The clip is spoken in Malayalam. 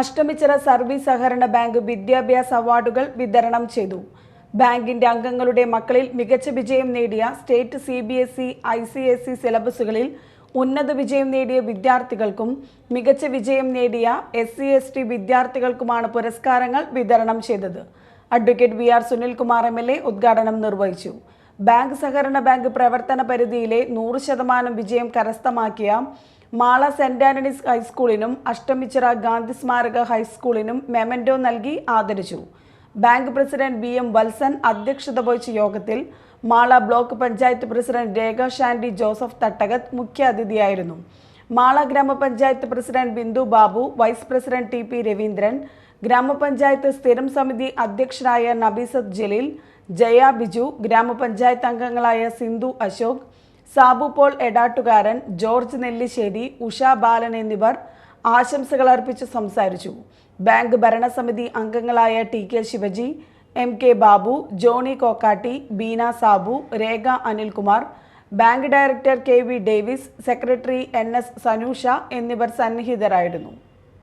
അഷ്ടമിച്ചിറ സർവീസ് സഹകരണ ബാങ്ക് വിദ്യാഭ്യാസ അവാർഡുകൾ വിതരണം ചെയ്തു. ബാങ്കിന്റെ അംഗങ്ങളുടെ മക്കളിൽ മികച്ച വിജയം നേടിയ state C B S E I C S E സിലബസുകളിൽ ഉന്നത വിജയം നേടിയ വിദ്യാർത്ഥികൾക്കും മികച്ച വിജയം നേടിയ എസ് സി എസ് ടി വിദ്യാർത്ഥികൾക്കുമാണ് പുരസ്കാരങ്ങൾ വിതരണം ചെയ്തത്. Advocate V R Sunilkumar M L A ഉദ്ഘാടനം നിർവഹിച്ചു. ബാങ്ക് സഹകരണ ബാങ്ക് പ്രവർത്തന പരിധിയിലെ നൂറ് ശതമാനം വിജയം കരസ്ഥമാക്കിയ മാള സെന്റ് ആന്റണീസ് ഹൈസ്കൂളിനും അഷ്ടമിച്ചിറ ഗാന്ധി സ്മാരക ഹൈസ്കൂളിനും മെമന്റോ നൽകി ആദരിച്ചു. Bank president B M Valsan അധ്യക്ഷത വഹിച്ച യോഗത്തിൽ Mala block panchayat president Rekha Shandy Joseph Thattakath മുഖ്യാതിഥിയായിരുന്നു മാള ഗ്രാമപഞ്ചായത്ത് president Bindu Babu vice president T P Raveendran ഗ്രാമപഞ്ചായത്ത് സ്ഥിരം സമിതി അധ്യക്ഷരായ നബീസത്ത് ജലീൽ ജയ ബിജു ഗ്രാമപഞ്ചായത്ത് അംഗങ്ങളായ സിന്ധു അശോക് സാബു പോൾ എടാട്ടുകാരൻ ജോർജ് നെല്ലിശ്ശേരി ഉഷ ബാലൻ എന്നിവർ ആശംസകൾ അർപ്പിച്ച് സംസാരിച്ചു. ബാങ്ക് ഭരണസമിതി അംഗങ്ങളായ T K Shivaji M K Babu Johny Kokkatti Beena Sabu Rekha Anilkumar bank director K V Davis secretary N S Sanusha എന്നിവർ സന്നിഹിതരായിരുന്നു.